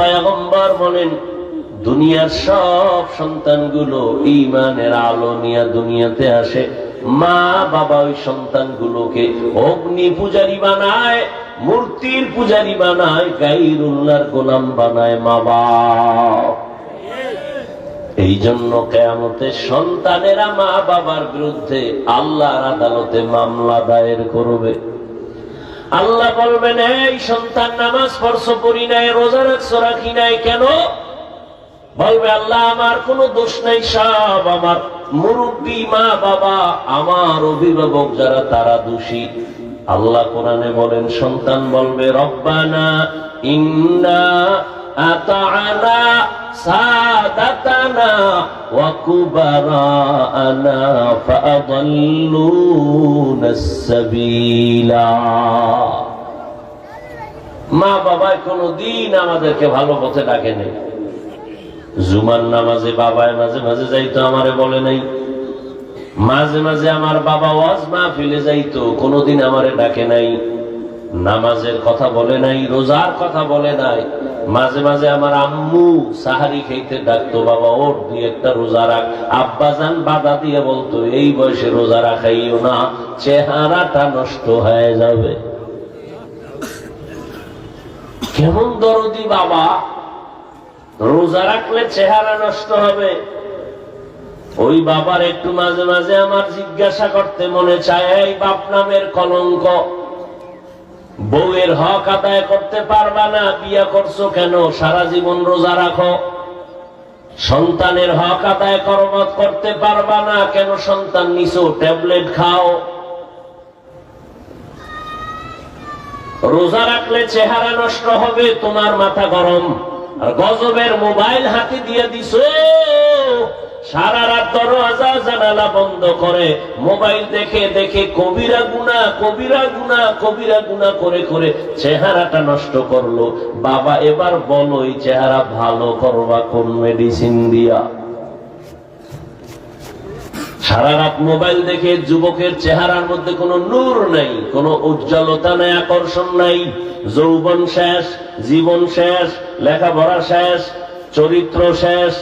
পয়গম্বর বলেন, দুনিয়ার সব সন্তানগুলো ইমানের আলো নিয়ে দুনিয়াতে আসে। মা বাবা ওই সন্তানগুলোকে অগ্নি পূজারি বানায়, মূর্তির পূজারি বানায় গাইরুল্লাহর গোলাম বানায় মা বাবা এই জন্য কেয়ামতে সন্তানেরা মা বাবার বিরুদ্ধে আল্লাহর আদালতে মামলা দায়ের করবে। আল্লাহ বলবেন, এই সন্তান নামাজ স্পর্শ করি নাই, রোজা রাখছো, রাখি নাই, কেন? বলবে, আল্লাহ, আমার কোনো দোষ নাই, সব আমার মুরব্বী মা বাবা, আমার অভিভাবক যারা, তারা দোষী। আল্লাহ কোরআনে বলেন, সন্তান বলবে, রব্বানা ইন্না আতাআনা সাদাতানা ওয়া কুবারানা ফাআদাল্লুনা মা বাবা কোনো দিন আমাদেরকে ভালো পথে ডাকে নেই জুমার নামাজে বাবায় মাঝে মাঝে যাইতো, আমারে বলে নাই। মাঝে মাঝে আমার বাবা ওয়াজ মাহফিলে যাইতো, কোনোদিন আমারে ডাকে নাই। নামাজের কথা বলে নাই, রোজার কথা বলে নাই। মাঝে মাঝে আমার আম্মু সাহারি খাইতে ডাকতো, বাবা ওর দুই একটা রোজা রাখ। আব্বাজান বাধা দিয়ে বলতো, এই বয়সে রোজা রাখাইও না, চেহারাটা নষ্ট হয়ে যাবে। কেমন দরদি, বাবা। রোজা রাখলে চেহারা নষ্ট হবে। ওই বাবার একটু মাঝে মাঝে আমার জিজ্ঞাসা করতে মনে চায়, এই বাপ নামের কলঙ্ক। বউয়ের হক আদায় করতে পারবা না, বিয়া করছ কেন? সারা জীবন রোজা রাখো। সন্তানের হক আদায় করবত করতে পারবা না, কেন সন্তান নিছো? ট্যাবলেট খাও। রোজা রাখলে চেহারা নষ্ট হবে, তোমার মাথা গরম। আর গজবের মোবাইল হাতে দিয়ে দিছ সারা রাত দরওয়াজা জানালা বন্ধ করে, মোবাইল দেখে দেখে কবিরা গুনা কবিরা গুনা কবিরা গুনা করে করে চেহারাটা নষ্ট করল। বাবা, এবার বলো, এই চেহারা ভালো করবা কোন মেডিসিন দিয়া? সারা রাত মোবাইল দেখে যুবকের চেহারার মধ্যে কোনো নূর নাই, কোনো উজ্জ্বলতা নাই, আকর্ষণ নাই। যৌবন শেষ, জীবন শেষ, লেখাপড়া শেষ, চরিত্র শেষ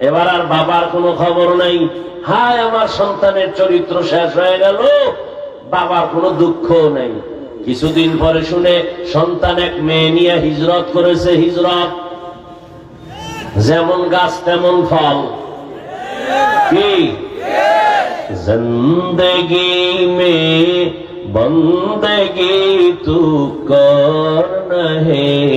এবার আর বাবার কোনো খবর নাই। হায়, আমার সন্তানের চরিত্র শেষ হয়ে গেল। বাবার কোনো দুঃখ নেই। কিছুদিন পরে শুনে সন্তান এক মেয়ে নিয়ে হিজরত করেছে, হিজরত। যেমন গাছ, তেমন ফল। কি? জিন্দগি মে বন্দগি তু কর নহে।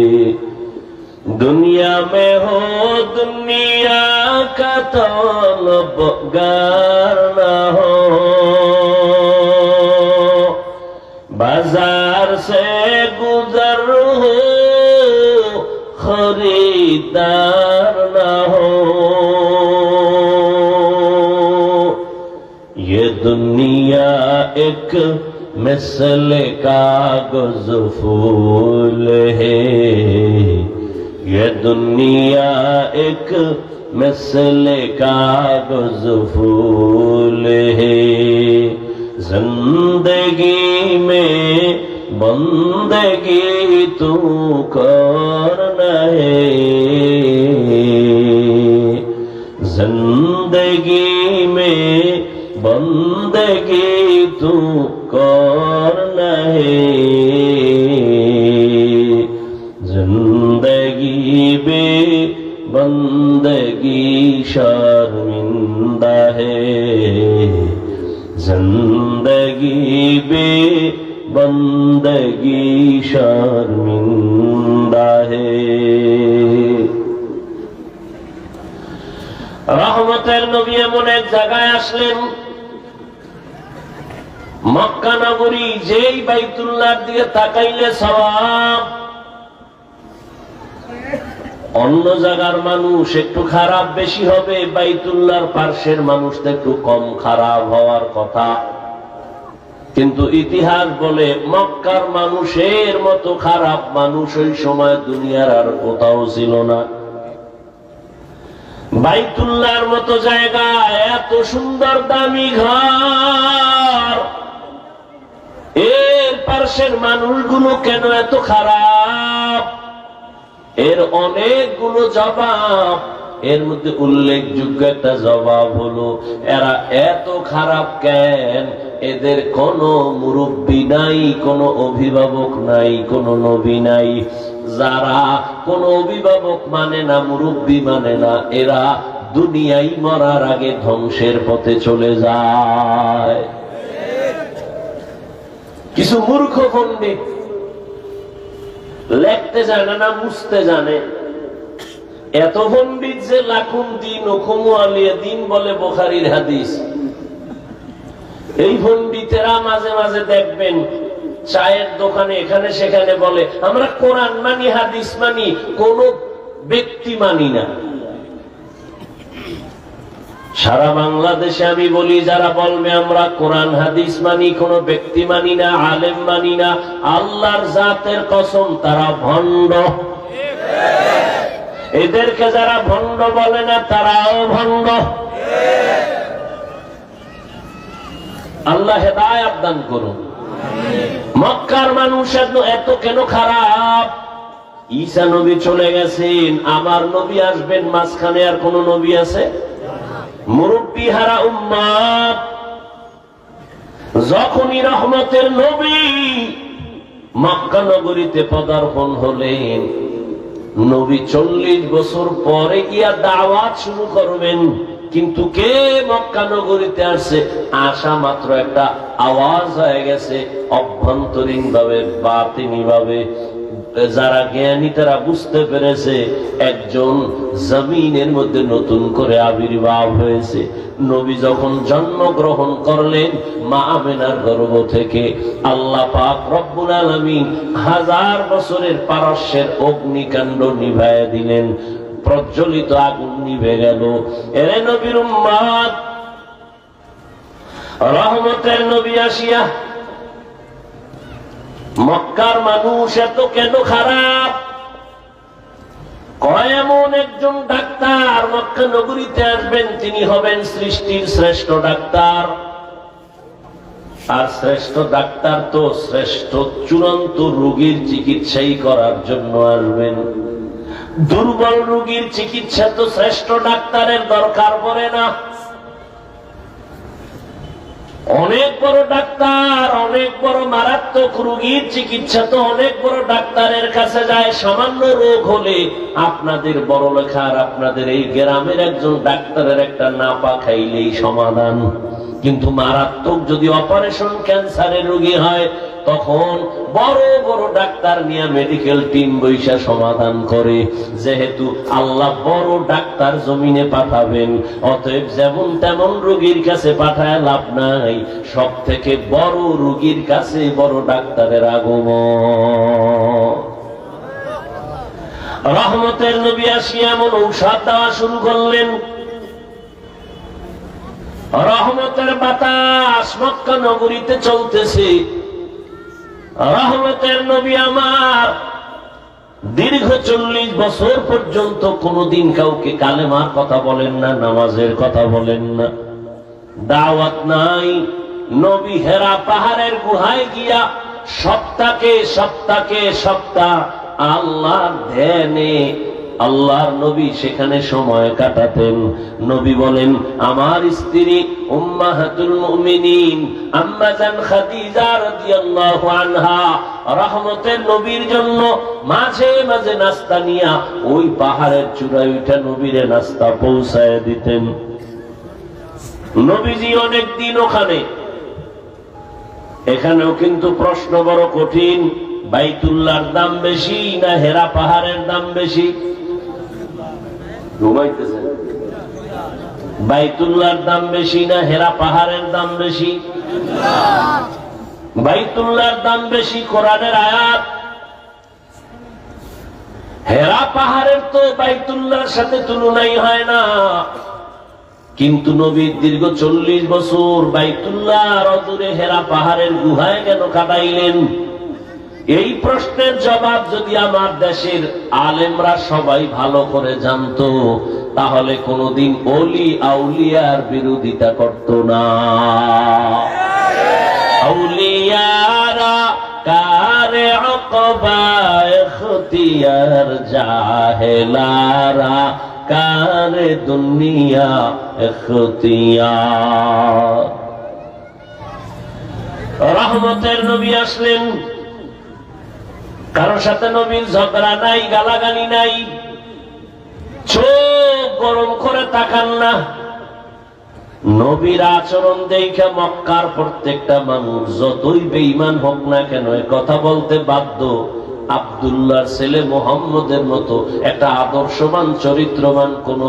दुनिया में हो, दुनिया का तलबगार न हो। बाज़ार से गुजर हो, खरीदार न हो। ये दुनिया एक मिसल कागज़ फूल है। ये दुनिया एक मिसल कागज़ फूल है। ज़िंदगी में बंदगी तू करना है ज़िंदगी में बंदगी तू करना है এমন এক জায়গায় আসলেন। মক্কা নগরী যেই বাইতুল্লাহর দিকে তাকাইলে সবাব অন্য জায়গার মানুষ একটু খারাপ বেশি হবে, বাইতুল্লাহর পার্শ্বের মানুষ একটু কম খারাপ হওয়ার কথা। কিন্তু ইতিহাস বলে, মক্কার মানুষের মতো খারাপ মানুষ ওই সময় দুনিয়ার আর কোথাও ছিল না। বাইতুল্লাহর মতো জায়গা, এত সুন্দর দামি ঘর। এর পার্শ্বের মানুষগুলো কেন এত খারাপ? এর অনেকগুলো জবাব। এর মধ্যে উল্লেখযোগ্য একটা জবাব হলো, এরা এত খারাপ কেন? এদের কোনো মুরব্বী নাই, কোনো অভিভাবক নাই, কোনো নবী নাই। যারা কোনো অভিভাবক মানে না, মুরব্বী মানে না, এরা দুনিয়ায় মরার আগে ধ্বংসের পথে চলে যায়। কিছু মূর্খ পণ্ডিত লেখতে জানে না মুছতে জানে। এত পণ্ডিত যে লাখুম দিন ওখমু আলিয়া দিন বলে বোখারির হাদিস। এই পণ্ডিতেরা মাঝে মাঝে দেখবেন চায়ের দোকানে এখানে সেখানে বলে, আমরা কোরআন মানি, হাদিস মানি, কোন ব্যক্তি মানি না। সারা বাংলাদেশে আমি বলি, যারা বলবে, আমরা কোরআন, হাদিস মানি, কোন ব্যক্তি মানি না, আলেম মানি না, আল্লাহর জাতের কসম, তারা ভণ্ড। এদেরকে যারা ভণ্ড বলে না, তারাও ভণ্ড। আল্লাহ হেদায়াত দান করুন। মক্কার মানুষ এত এত কেন খারাপ? ঈসা নবী চলে গেছেন, আমার নবী আসবেন, মাঝখানে আর কোন নবী আছে? মুরব্বী হারা উম্মাদ, যখনই রহমতের নবী মক্কা নগরীতে পদার্পণ হলেন, নবী চল্লিশ বছর পরে গিয়া দাওয়াত শুরু করবেন। কিন্তু কে মক্কা নগরীতে আসছে আসা মাত্র একটা আওয়াজ হয়ে গেছে অভ্যন্তরীণ ভাবে বাতিনি ভাবে যারা জ্ঞানী, তারা বুঝতে পেরেছে, একজন জমিনের মধ্যে নতুন করে আবির্ভাব হয়েছে। নবী যখন জন্মগ্রহণ করলেন, মা আমেনার গর্ভ থেকে, আল্লাহ পাক রব্বুল আলমিন হাজার বছরের পারস্যের অগ্নিকাণ্ড নিভাইয়া দিলেন। প্রজ্বলিত আগুন নিভে গেল। এরে নবীর উম্মাদ, রহমতের নবী আসিয়া, মক্কার মানুষ এত কেন খারাপ? কয় এমন একজন ডাক্তার, মক্কা নগরীতে আসবেন, তিনি হবেন সৃষ্টির শ্রেষ্ঠ ডাক্তার। আর শ্রেষ্ঠ ডাক্তার তো শ্রেষ্ঠ চূড়ান্ত রোগীর চিকিৎসাই করার জন্য আসবেন। দুর্বল রোগীর চিকিৎসা তো শ্রেষ্ঠ ডাক্তারের দরকার পড়ে না। অনেক বড় ডাক্তার, অনেক বড় মারাত্মক রোগীর চিকিৎসা তো অনেক বড় ডাক্তারের কাছে যায়। সামান্য রোগ হলে আপনাদের বড় লেখার আপনাদের এই গ্রামের একজন ডাক্তারের একটা নাপা খাইলেই সমাধান। কিন্তু মারাত্মক যদি অপারেশন ক্যান্সারের রোগী হয় তখন বড় বড় ডাক্তার নিয়ে মেডিকেল টিম বৈশা সমাধান করে। যেহেতু আল্লাহ বড় ডাক্তার জমিনে পাঠাবেন, অতএব যেমন তেমন রোগীর কাছে পাঠায় লাভ নাই। সব থেকে বড় রোগীর কাছে বড় ডাক্তারের আগমন। রহমতের নবী আসিয়া এমন ঔষধ দেওয়া শুরু করলেন। রহমতের বাতাস মক্কা নগরীতে চলতেছে। রহমতের নবী আমার। দীর্ঘ চল্লিশ বছর পর্যন্ত কোনদিন কাউকে কালেমার কথা বলেন না, নামাজের কথা বলেন না। দাওয়াত নাই। নবী হেরা পাহাড়ের গুহায় গিয়া সপ্তাহে সপ্তাহে সপ্তাহ আল্লাহ ধ্যানে আল্লাহর নবী সেখানে সময় কাটাতেন। নবী বলেন, আমার স্ত্রী উম্মাহাতুল মুমিনিন আম্মা জান খাদিজা রাদিয়াল্লাহু আনহা, রহমতের নবীর জন্য মাঝে মাঝে নাস্তা নিয়া ওই পাহাড়ের চূড়ায় উঠে নবীরে নাস্তা পৌঁছায় দিতেন। নবীজি অনেক দিন ওখানে। এখানেও কিন্তু প্রশ্ন বড় কঠিন, বাইতুল্লাহর দাম বেশি না হেরা পাহাড়ের দাম বেশি? ঘুমাইতেছেন বাইতুল্লাহর দাম বেশি না, হেরা পাহাড়ের দাম বেশি? বাইতুল্লাহর দাম বেশি, কোরআনের আয়াত। হেরা পাহাড়ের তো বাইতুল্লাহর সাথে তুলনাই হয় না। কিন্তু নবীর দীর্ঘ চল্লিশ বছর বাইতুল্লাহ অদূরে হেরা পাহাড়ের গুহায় কেন কাটাইলেন? এই প্রশ্নের জবাব যদি আমার দেশের আলেমরা সবাই ভালো করে জানতো, তাহলে কোনোদিন অলি আউলিয়ার বিরোধিতা করত না। আউলিয়ারা কারে অকবা এখতিয়ার জাহেলারা, কারে দুনিয়া এখতিয়ার। রহমতের নবী আসলেন। কারোর সাথে নবীর ঝগড়া নাই, গালাগালি নাই, চোখ গরম করে তাকান না। নবীর আচরণ দেখে মক্কার প্রত্যেকটা মানুষ যতই বেঈমান হোক না কেন কথা বলতে বাধ্য। আব্দুল্লাহর ছেলে মোহাম্মদের মতো একটা আদর্শবান, চরিত্রবান কোন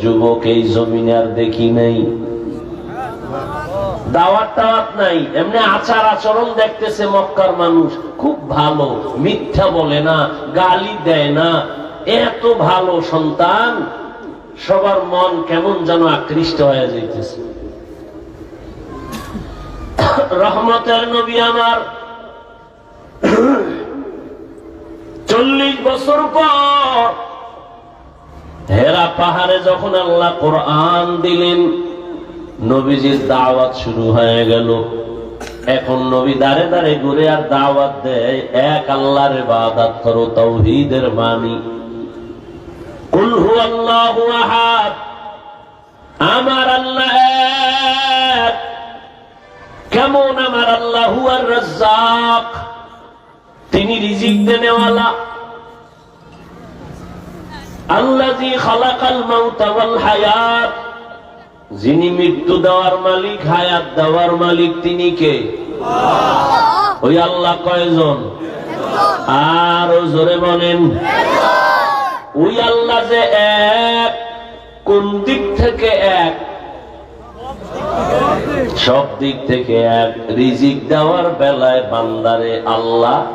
যুবক এই জমিনে আর দেখি নাই। দাওয়াত টাওয়াত নাই। এমনি আচার আচরণ দেখতেছে মক্কার মানুষ। খুব ভালো, মিথ্যা বলে না, গালি দেয় না। এত ভালো সন্তান, সবার মন কেমন যেন আকৃষ্ট হয়ে যাইতেছে। রহমতের নবী আমার চল্লিশ বছর পর হেরা পাহাড়ে যখন আল্লাহ কোরআন দিলেন নবীজির দাওয়াত শুরু হয়ে গেল। এখন নবী দাঁড়ে দাঁড়ে ঘুরে আর দাওয়াত দেয়, এক আল্লাহর ইবাদত করো তাওহীদের মানি আমার আল্লাহ কেমন আমার আল্লাহ হুয়ার রাজ্জাক? তিনি রিজিক দেনেওয়ালা। আল্লাযী খালাকাল মাউতা হায়াত। যিনি মৃত্যু দেওয়ার মালিক, হায়াত দেওয়ার মালিক, তিনি কে? ওই আল্লাহ কয়জন? আর জোরে বলেন। ওই আল্লাহ যে এক, কোন দিক থেকে এক? সব দিক থেকে এক। রিজিক দেওয়ার বেলায় বান্দারে আল্লাহ।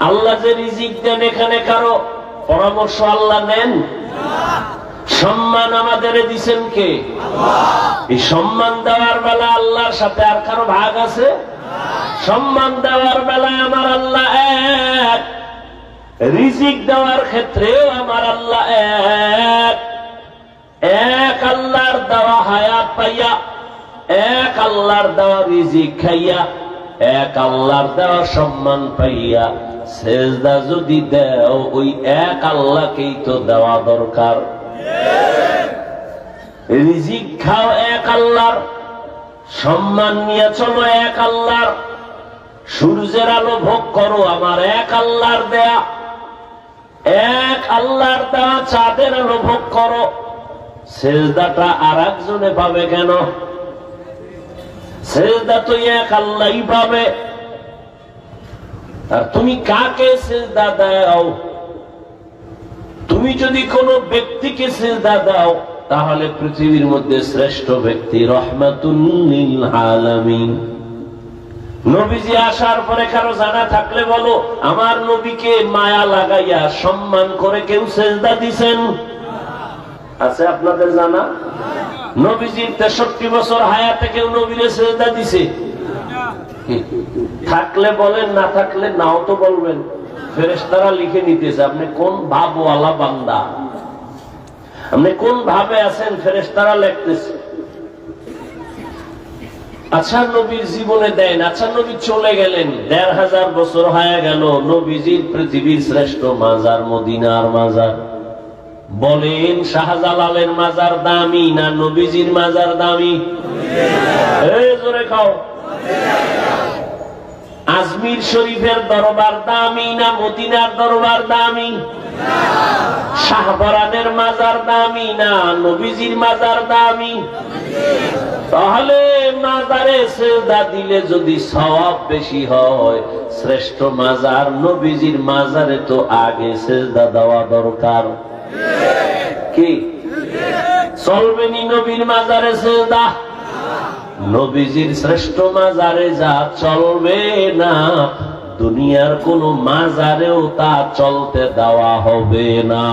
আল্লাহ যে রিজিক দেন এখানে কারও? পরামর্শ আল্লাহ নেন? সম্মান আমাদের দিছেন কে? এই সম্মান দেওয়ার বেলা আল্লাহর সাথে আর কারও ভাগ আছে? সম্মান দেওয়ার বেলা আমার আল্লাহ এক। রিজিক দেওয়ার ক্ষেত্রেও আমার আল্লাহ এক। এক আল্লাহর দেওয়া হায়াত পাইয়া এক আল্লাহর দেওয়া রিজিক খাইয়া এক আল্লাহর দেওয়া সম্মান পাইয়া সেজদা যদি দেও ওই এক আল্লাহকেই তো দেওয়া দরকার। রিজিক খাও এক আল্লাহর, সম্মান নিয়ে চলো এক আল্লাহর, সূর্যের আলো ভোগ করো আমার এক আল্লাহর দেয়া, এক আল্লাহর দেওয়া চাঁদের আলো ভোগ করো। সেজদাটা আর একজনে পাবে কেন? সেজদা তো এক আল্লাহই পাবে। আর তুমি কাকে সেজদা দাও তুমি যদি কোনো ব্যক্তিকে সেজদা দাও, তাহলে পৃথিবীর মধ্যে শ্রেষ্ঠ ব্যক্তি আলামিন। নবীজি আসার পরে কারও জানা থাকলে বলো, আমার নবীকে মায়া লাগাইয়া সম্মান করে কেউ সেজদা দিছেন? আছে আপনাদের জানা? নবীজির তেষট্টি বছর হায়াতে কেউ নবীরে সেজদা দিছে? থাকলে বলেন, না থাকলে নাও তো বলবেন। ফেরেশতারা লিখে নিতেছে, আপনি কোন ভাবওয়ালা বান্দা? আপনি কোন ভাবে আছেন? ফেরেশতারা লিখতেছে। আচ্ছা নবীর জীবনে দেন আচ্ছা নবী চলে গেলেন, দেড় হাজার বছর হয়ে গেল নবীজির পৃথিবীর শ্রেষ্ঠ মাজার, মদিনার মাজার। বলেন, শাহজালালের মাজার দামি না নবীজির মাজার দামি? জোরে খাও। আজমির শরীফের দরবার দামি না মদিনার দরবার দামি? শাহবরানের মাজার দামি না নবীজির মাজার দামি? তাহলে মাজারে সেজদা দিলে যদি সওয়াব বেশি হয়, শ্রেষ্ঠ মাজার নবীজির মাজারে তো আগে সেজদা দেওয়া দরকার। কি? চলবেনি নবীর মাজারে সেজদা? নবীজির শ্রেষ্ঠ মাজারে যা চলবে না দুনিয়ার কোন মাজারেও তা চলতে দেওয়া হবে না।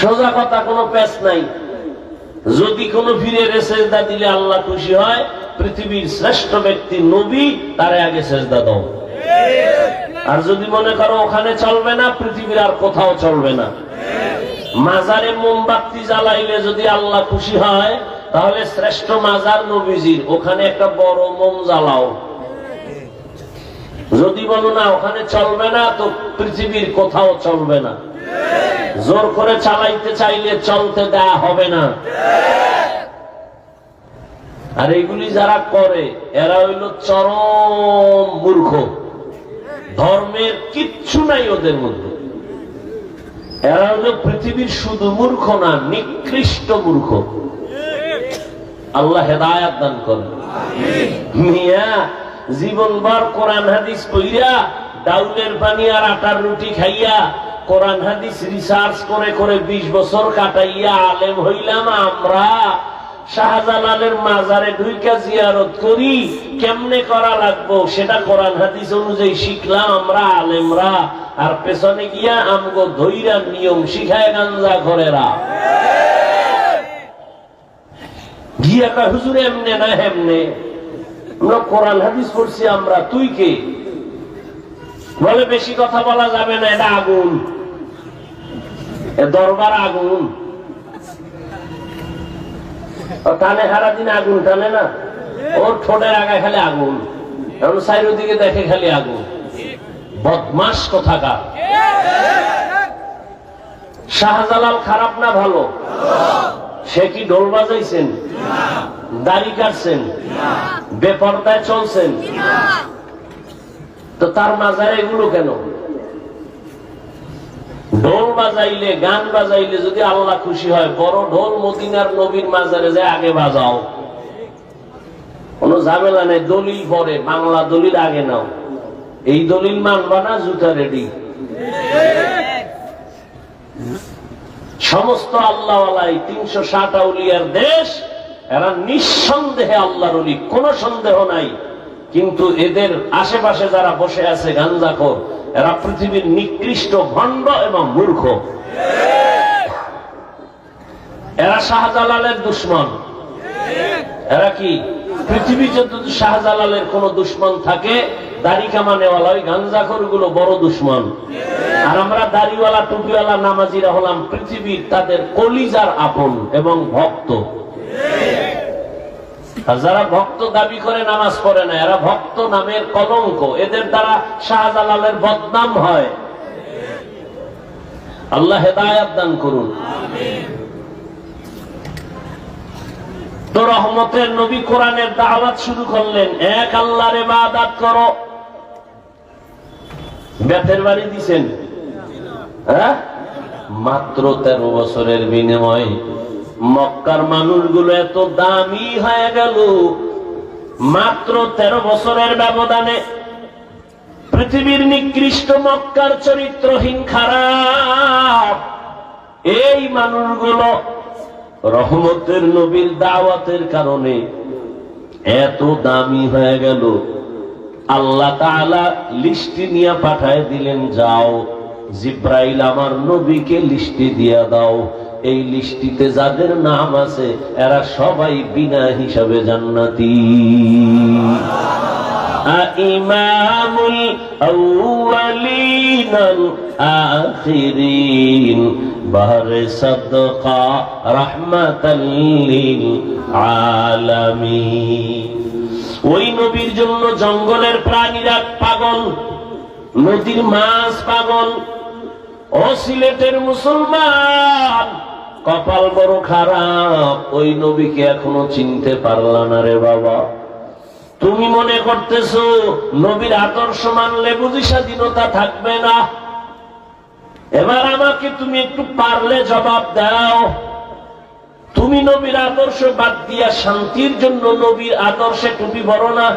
সোজা কথা কোনো প্যাচ নাই। যদি কোনো ফিরের সেজদা দিলে আল্লাহ খুশি হয় পৃথিবীর শ্রেষ্ঠ ব্যক্তি নবী তারে আগে সেজদা দাও। আর যদি মনে করো ওখানে চলবে না পৃথিবীর আর কোথাও চলবে না। মাজারে মোমবাতি জ্বালাইলে যদি আল্লাহ খুশি হয়, তাহলে শ্রেষ্ঠ মাজার নবীজির, ওখানে একটা বড় মোম জ্বালাও। যদি বলো, না, ওখানে চলবে না, তো পৃথিবীর কোথাও চলবে না। জোর করে চালাইতে চাইলে চলতে দেয়া হবে না। আর এগুলি যারা করে, এরা হইল চরম মূর্খ। ধর্মের কিচ্ছু নাই ওদের মধ্যে। এরা হলো পৃথিবীর শুধু মূর্খ না, নিকৃষ্ট মূর্খ। আল্লাহ হেদায়াত দান করেন। মিয়া জীবনবার কোরআন হাদিস পইরা ডাউলের পানি আর আটার রুটি খাইয়া কোরআন হাদিস রিসার্চ করে করে বিশ বছর কাটাইয়া আলেম হইলাম আমরা। শাহজালালের মাজারে ঢুইকা জিয়ারত করি, কেমনে করা লাগবো? সেটা কোরআন হাদিস অনুযায়ী শিখলাম আমরা, আলেমরা। আর পেছনে গিয়া আমগো ধৈরা নিয়ম শিখায় গাঞ্জা ঘরেরা। গিয়া কয়, হুজুর, এমনে না হেমনে? আমরা কোরআন হাদিস পড়ছি, আমরা তুই কে? বলে, বেশি কথা বলা যাবে না, এটা আগুন। দরবার আগুন। টানে হারা দিন আগুন টানে না? ওর ঠোঁটের আগায় খালি আগুন এখন সাইড দিকে দেখে খালি আগুন। বদমাস কোথাকার? শাহজালাল খারাপ না ভালো? সে কি ঢোল বাজাইছেন? দাড়ি কাটছেন? বেপর্দায় চলছেন? তো তার মাজারে এগুলো কেন? ঢোল বাজাইলে, গান বাজাইলে যদি আল্লাহ খুশি হয়, বড় ঢোল মদিনার নবীর মাজারে যায় আগে বাজাও। কোন ঝামেলা নেই, দলিল পরে বাংলা দলিল আগে নাও। এই দলিল মানবা না, জুতা রেডি। সমস্ত আল্লাহ তিনশো ষাট আউলিয়ার দেশ, এরা নিঃসন্দেহে আল্লাহর অলি কোন সন্দেহ নাই। কিন্তু এদের আশেপাশে যারা বসে আছে, গাঞ্জাখোর এরা পৃথিবীর নিকৃষ্ট ভণ্ড এবং মূর্খ। এরা শাহজালালের দুশ্মন। এরা কি? পৃথিবী যদি শাহজালালের কোন দুশ্মন থাকে দাড়ি কামানেওয়ালা ওই গাঞ্জাখোরগুলো বড় দুশ্মন। আর আমরা দাড়িওয়ালা, টুপিওয়ালা নামাজিরা হলাম পৃথিবীর তাদের কলিজার আপন এবং ভক্ত। আর যারা ভক্ত দাবি করে নামাজ পড়ে না, এরা ভক্ত নামের কলঙ্ক। এদের দ্বারা শাহজালালের বদনাম হয়। আল্লাহ হেদায়াত দান করুন। তো রহমতের নবী কোরআনের দাওয়াত শুরু করলেন। এক আল্লাহর ইবাদত করো। বেতের বাড়ি দিছেন। হ্যাঁ? মাত্র তেরো বছরের বিনিময়ে মক্কার মানুষগুলো এত দামি হয়ে গেল। মাত্র তেরো বছরের ব্যবধানে পৃথিবীর নিকৃষ্ট মক্কার চরিত্রহীন খারাপ। এই মানুষগুলো রহমতের নবীর দাওয়াতের কারণে এত দামি হয়ে গেল। আল্লাহ তাআলা লিস্টি নিয়ে পাঠায় দিলেন, যাও, জিব্রাইল আমার নবীকে লিস্টি দিয়া দাও। এই লিস্টিতে যাদের নাম আছে, এরা সবাই বিনা হিসাবে জান্নাতি। আলামিন। ওই নবীর জন্য জঙ্গলের প্রাণীরা পাগল, নদীর মাছ পাগল, ও সিলেটের মুসলমান। কপাল বড় খারাপ, ওই নবীকে এখনও চিনতে পারলা না রে বাবা। তুমি মনে করতেছো, নবীর আদর্শ মানলে বুঝি স্বাধীনতা থাকবে না। এবার আমাকে তুমি একটু পারলে জবাব দাও। তুমি নবীর আদর্শ বাদ দিয়া শান্তির জন্য নবীর আদর্শে টুপি বড় না।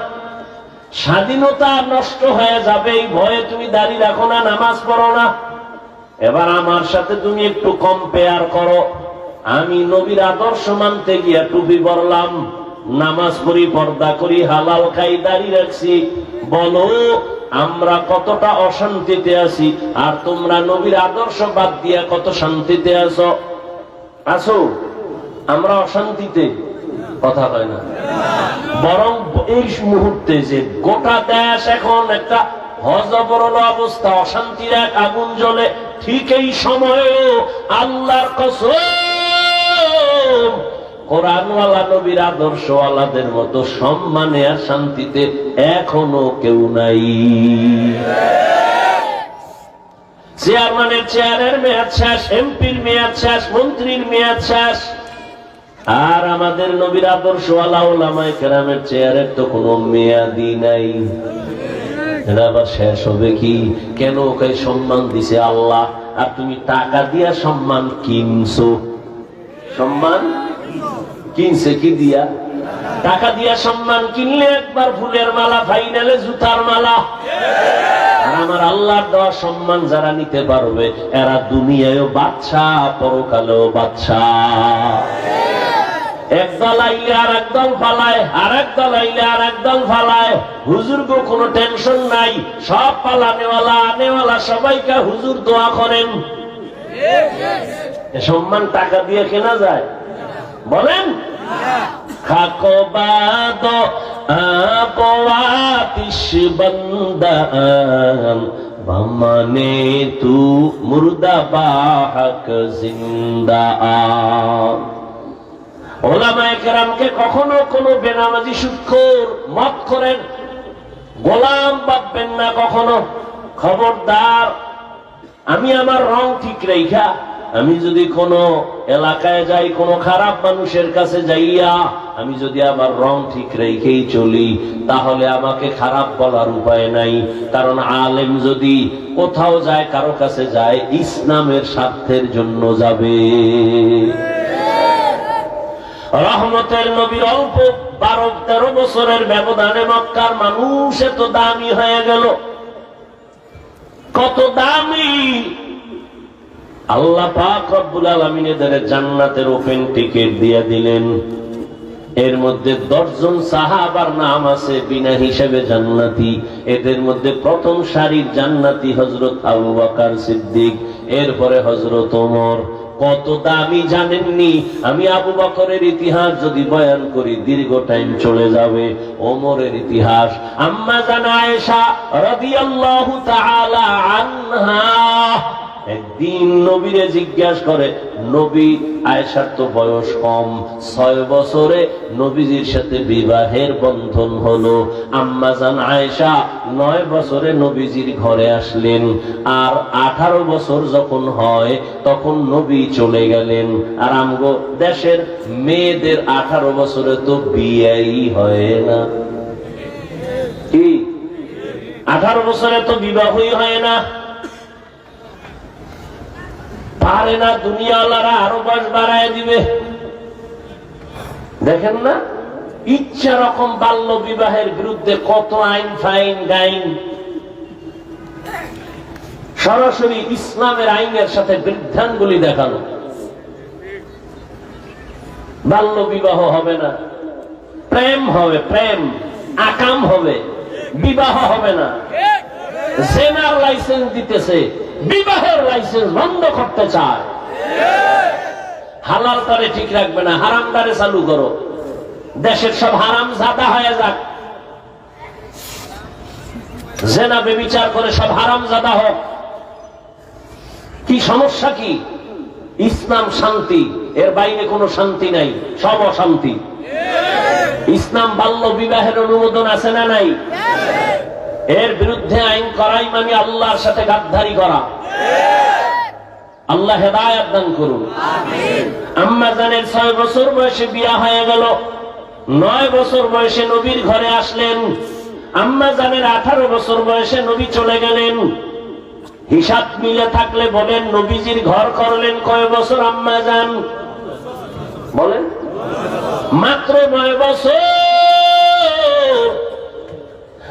স্বাধীনতা নষ্ট হয়ে যাবে, এই ভয়ে তুমি দাঁড়িয়ে রাখো না, নামাজ পড়ো না। এবার আমার সাথে তুমি একটু কম্পেয়ার করো। আমি নবীর আদর্শ মানতে গিয়া টুপি পরলাম, নামাজ পড়ি, পর্দা করি, হালাল খাই, দাড়ি রাখছি। বলো, আমরা কতটা অশান্তিতে আছি, আর তোমরা নবীর আদর্শ বাদ দিয়া কত শান্তিতে আছো? আছো? আমরা অশান্তিতে? কথা হয় না। বরং এই মুহূর্তে যে গোটা দেশ এখন একটা হজবরল অবস্থা, অশান্তির এক আগুন জ্বলে, ঠিক এই সময়ে আল্লাহর কসম কোরআনওয়ালা নবীর আদর্শওয়ালাদের মতো সম্মানে আর শান্তিতে এখনও কেউ নাই। চেয়ারম্যানের চেয়ারের মেয়াদ শেষ, এমপির মেয়াদ শেষ, মন্ত্রীর মেয়াদ শেষ। আর আমাদের নবীর আদর্শওয়ালা ওলামায় কেরামের চেয়ারের তো কোনো মেয়াদি নাই। আবার শেষ হবে কি? কেন ওকে সম্মান দিছে আল্লাহ? আর তুমি টাকা দিয়া সম্মান কিনছো? সম্মান কিনছে কি দিয়া? টাকা দিয়া সম্মান কিনলে একবার ফুলের মালা, ফাইনালে জুতার মালা। আর আমার আল্লাহর দেওয়া সম্মান যারা নিতে পারবে, এরা দুনিয়ায়ও বাচ্চা পরকালেও বাচ্চা একদল আইলে আর একদল ফালায় আর একদল আইলে আর একদল ফালায় হুজুর গো কোনো টেনশন নাই। সব পালানেওয়ালা আনেওয়ালা সবাইকে হুজুর দোয়া করেন। সম্মান টাকা দিয়ে কেনা যায়? বলেন। মানে তু মুর্দা বাহক জিন্দা ওলামায়ে কেরামকে কখনো কোনো বেনামাজি সুৎখোর মত করেন। গোলাম ভাববেন না কখনো। খবরদার, আমি আমার রং ঠিক রেখা আমি যদি কোনো এলাকায় যাই, কোনো খারাপ মানুষের কাছে যাইয়া আমি যদি আমার রং ঠিক রেখেই চলি, তাহলে আমাকে খারাপ বলার উপায় নাই। কারণ আলেম যদি কোথাও যায়, কারও কাছে যায়, ইসলামের স্বার্থের জন্য যাবে। রহমতের নবীর অল্প বারো, তেরো বছরের ব্যবধানে মক্কার মানুষ এত দামি হয়ে গেল। কত দামি আল্লাহ পাক রব্বুল আলমিন এদের জান্নাতের ওপেন টিকিট দিয়ে দিলেন। এর মধ্যে দশজন সাহাবার নাম আছে, বিনা হিসেবে জান্নাতি। এদের মধ্যে প্রথম সারির জান্নাতি হজরত আবু বাকার সিদ্দিক, এরপরে হজরত ওমর। কত দামি জানেননি? আমি আবু বকরের ইতিহাস যদি বয়ান করি, দীর্ঘ টাইম চলে যাবে ওমরের ইতিহাস। আম্মা জানা আয়েশা রাদিয়াল্লাহু তাআলা আনহা। একদিন নবীরে জিজ্ঞাসা করে, নবী, আয়েশার তো বয়স কম। ছয় বছরে নবীজির সাথে বিবাহের বন্ধন হলো। আম্মাজান আয়েশা, নয় বছরে নবীজির ঘরে আসলেন। আর আঠারো বছর যখন হয়, তখন নবী চলে গেলেন। আর আমগো দেশের মেয়েদের আঠারো বছরে তো বিয়েই হয় না। কি? আঠারো বছরে তো বিবাহই হয় না। পারে না, দুনিয়াওয়ালারা আরও বয়স বাড়ায় দিবে। দেখেন না? ইচ্ছা রকম বাল্য বিবাহের বিরুদ্ধে কত আইন ফাইন গাইন সরাসরি ইসলামের আইনের সাথে বৃদ্ধাঙ্গুলি দেখানো। বাল্য বিবাহ হবে না। প্রেম হবে, প্রেম। আকাম হবে। বিবাহ হবে না। জেনার লাইসেন্স দিতেছে। বিবাহের লাইসেন্স বন্ধ করতে চায়। হালাল তারে ঠিক রাখবে না, হারাম তারে চালু করো। দেশের সব হারাম জাদা হয়ে যাক। জেনা বেবিচার করে সব হারাম জাদা হোক। কি সমস্যা কি? ইসলাম শান্তি, এর বাইরে কোনো শান্তি নাই, সব অশান্তি। ইসলাম বাল্য বিবাহের অনুমোদন আছে না নাই? এর বিরুদ্ধে আইন করাই মানে আল্লাহর সাথে গাদ্দারি করা। আল্লাহ হেদায়াত দান করুন। আম্মা জানের ছয় বছর বয়সে বিয়া হয়ে গেল। নয় বছর বয়সে নবীর ঘরে আসলেন। আম্মা জানের আঠারো বছর বয়সে নবী চলে গেলেন। হিসাব মিলে থাকলে বলেন, নবীজির ঘর করলেন কয় বছর আম্মা যান বলেন। মাত্র নয় বছর।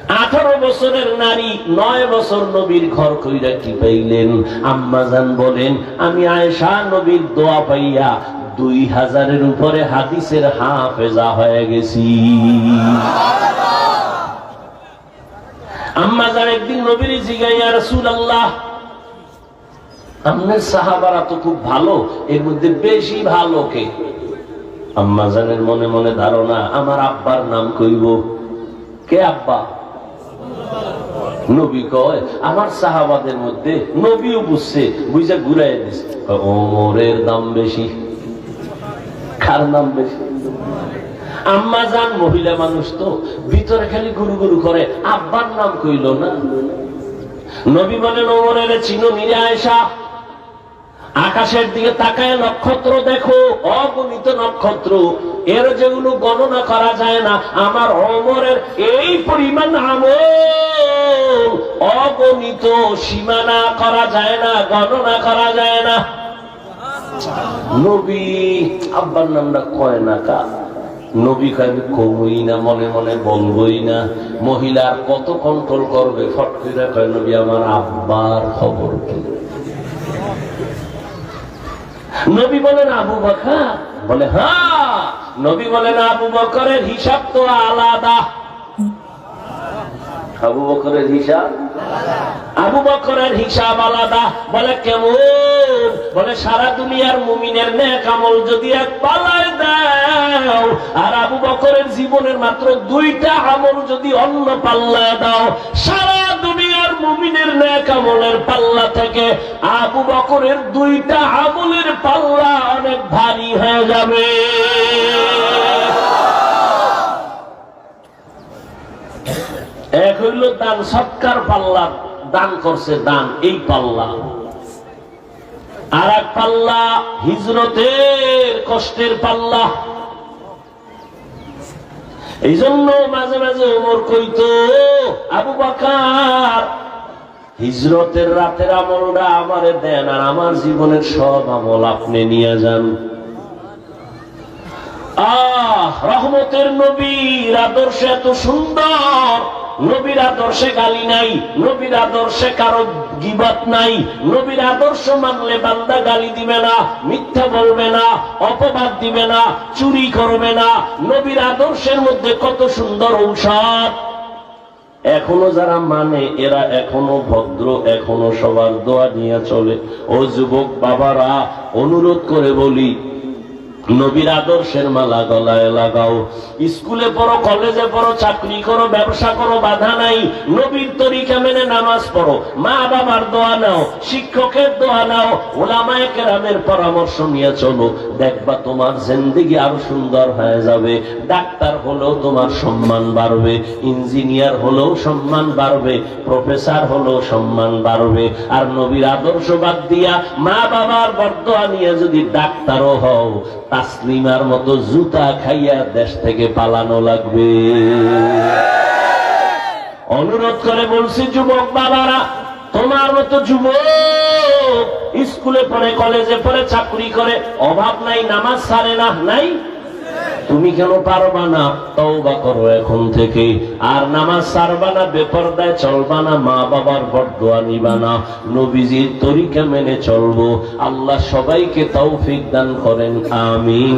আঠারো বছরের নারী, নয় বছর নবীর ঘর কইরা কি পাইলেন? আম্মাজান বলেন, আমি আয়েশা নবীর দোয়া পাইয়া দুই হাজারের উপরে হাদিসের হাফেজা হয়ে গেছি। আম্মা একদিন নবীর জিগাইয়া রসুল আল্লাহ আপনার সাহাবারা তো খুব ভালো, এর মধ্যে বেশি ভালো কে? আম্মা জানের মনে মনে ধারণা, আমার আব্বার নাম কইব। কে আব্বা? নবী কয় আমার সাহাবাদের মধ্যে নবীও বুঝছে বুঝে ঘুরাই কয়, ওমরের দাম বেশি। কার নাম বেশি? আম্মা যান মহিলা মানুষ তো ভিতরে খালি গুরু গুরু করে আব্বার নাম কইল না। নবী বলেন ওমরের চিনো নিরে আয়সা আকাশের দিকে তাকায় নক্ষত্র দেখো অগণিত নক্ষত্র। এর যেগুলো গণনা করা যায় না, আমার অমরের এই পরিমাণ আমল অগণিত সীমানা করা যায় না, গণনা করা যায় না। নবী, আব্বার নামটা কয় না কা? নবী কয় কমই না, মনে মনে বলবই না। মহিলার কত কন্ট্রোল করবে? ফট করে কয়, নবী, আমার আব্বার খবর নবী বলেন, আবু বকর। বলে হ্যাঁ নবী বলেন আবু বকরের হিসাব তো আলাদা। আবু বকরের হিসাব আবু বকরের হিসাব আলাদা। বলে কেমন? বলে সারা দুনিয়ার মুমিনের নেক আমল যদি এক পালায় দাও, আর আবু বকরের জীবনের মাত্র দুইটা আমল যদি অন্য পাল্লায় দাও, সারা দুনিয়ার মুমিনের নেক আমলের পাল্লা থেকে আবু বকরের দুইটা আমলের পাল্লা অনেক ভারী হয়ে যাবে। এক হইল দান, সৎকার পাল্লা, দান করছে দান, এই পাল্লা। আর এক পাল্লা, হিজরতের কষ্টের পাল্লা। এই জন্য মাঝে মাঝে ওমর কইতো, আবু বাকার, হিজরতের রাতের আমলটা আমারে দেন আর আমার জীবনের সব আমল আপনি নিয়ে যান। আহ, রহমতের নবীর আদর্শ এত সুন্দর। নবীর আদর্শে গালি নাই, নবীর আদর্শে কারও গিবত নাই, নবীর আদর্শ মানলে বান্দা গালি দিবে না, মিথ্যা বলবে না, অপবাদ দিবে না, চুরি করবে না। নবীর আদর্শের মধ্যে কত সুন্দর ঔষধ। এখনও যারা মানে এরা এখনও ভদ্র, এখনও সবার দোয়া নিয়ে চলে। ও যুবক বাবারা, অনুরোধ করে বলি নবীর আদর্শের মালা গলায় লাগাও। স্কুলে পড়ো, কলেজে পড়ো, চাকরি করো, ব্যবসা করো, বাধা নাই। নবীর তরিকা মেনে নামাজ পড়ো। মা বাবার দোয়া নাও, শিক্ষকের দোয়া নাও, ওলামায় কেরামের পরামর্শ নিয়ে চলো। দেখবা তোমার জিন্দিগি আরও সুন্দর হয়ে যাবে। ডাক্তার হলেও তোমার সম্মান বাড়বে, ইঞ্জিনিয়ার হলেও সম্মান বাড়বে, প্রফেসর হলেও সম্মান বাড়বে। আর নবীর আদর্শ বাদ দিয়া মা বাবার বরদোয়া নিয়ে যদি ডাক্তারও হও তাসলিমার মতো জুতা খাইয়া দেশ থেকে পালানো লাগবে। অনুরোধ করে বলছি, যুবক বাবারা, তোমার মতো যুবক স্কুলে পড়ে, কলেজে পড়ে, চাকরি করে, অভাব নাই, নামাজ সারে না, নাই? তুমি কেন পারবা না? তাও বা করো এখন থেকে। আর নামাজ সারবা না, বেপরদায় চলবা না মা বাবার বটদোয়া নিবা না। নবীজির তরিকা মেনে চলবো। আল্লাহ সবাইকে তৌফিক দান করেন, আমিন।